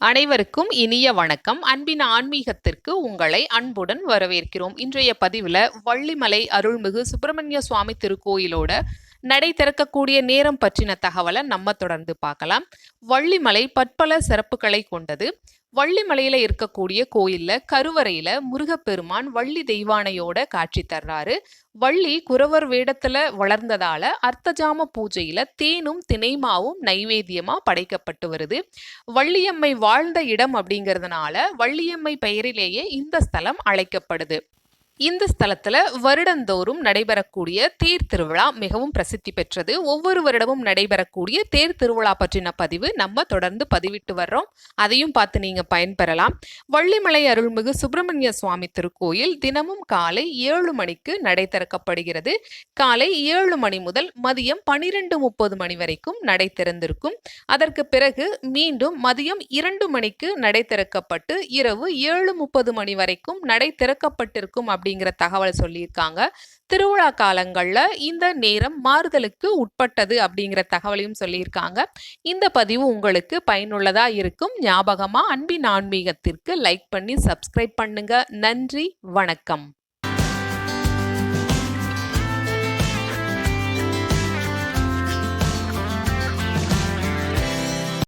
அனைவருக்கும் இனிய வணக்கம். அன்பின் ஆன்மீகத்திற்கு உங்களை அன்புடன் வரவேற்கிறோம். இன்றைய பதிவில் வள்ளிமலை அருள்மிகு சுப்பிரமணிய சுவாமி திருக்கோயிலோட நடை திறக்கக்கூடிய நேரம் பற்றின தகவலை நம்ம தொடர்ந்து பார்க்கலாம். வள்ளிமலை பற்பல சிறப்புகளை கொண்டது. வள்ளிமலையில இருக்கக்கூடிய கோயில்ல கருவறையில முருகப்பெருமான் வள்ளி தெய்வானையோட காட்சி தர்றாரு. வள்ளி குறவர் வேடத்துல வளர்ந்ததால அர்த்தஜாம பூஜையில தேனும் திணைமாவும் நைவேத்தியமா படைக்கப்பட்டு வருது. வள்ளியம்மை வாழ்ந்த இடம் அப்படிங்கிறதுனால வள்ளியம்மை பெயரிலேயே இந்த ஸ்தலம் அழைக்கப்படுது. இந்த ஸ்தலத்துல வருடந்தோறும் நடைபெறக்கூடிய தேர் திருவிழா மிகவும் பிரசித்தி பெற்றது. ஒவ்வொரு வருடமும் நடைபெறக்கூடிய தேர் திருவிழா பற்றின பதிவு நம்ம தொடர்ந்து பதிவிட்டு வர்றோம். அதையும் பார்த்து நீங்க பயன்பெறலாம். வள்ளிமலை அருள்மிகு சுப்பிரமணிய சுவாமி திருக்கோயில் தினமும் காலை ஏழு மணிக்கு நடை திறக்கப்படுகிறது. காலை ஏழு மணி முதல் மதியம் பனிரெண்டு முப்பது மணி வரைக்கும் நடை திறந்திருக்கும். அதற்கு பிறகு மீண்டும் மதியம் இரண்டு மணிக்கு நடை திறக்கப்பட்டு இரவு ஏழு முப்பது மணி வரைக்கும் நடை திறக்கப்பட்டிருக்கும் அப்படி அப்படிங்கிற தகவல் சொல்லியிருக்காங்க. திருவிழா காலங்களில் இந்த நேரம் மாறுதலுக்கு உட்பட்டது அப்படிங்கிற தகவலையும் சொல்லியிருக்காங்க. இந்த பதிவு உங்களுக்கு பயனுள்ளதாக இருக்கும். ஞாபகமாக அன்பின் ஆன்மீகத்திற்கு லைக் பண்ணி சப்ஸ்கிரைப் பண்ணுங்க. நன்றி வணக்கம்.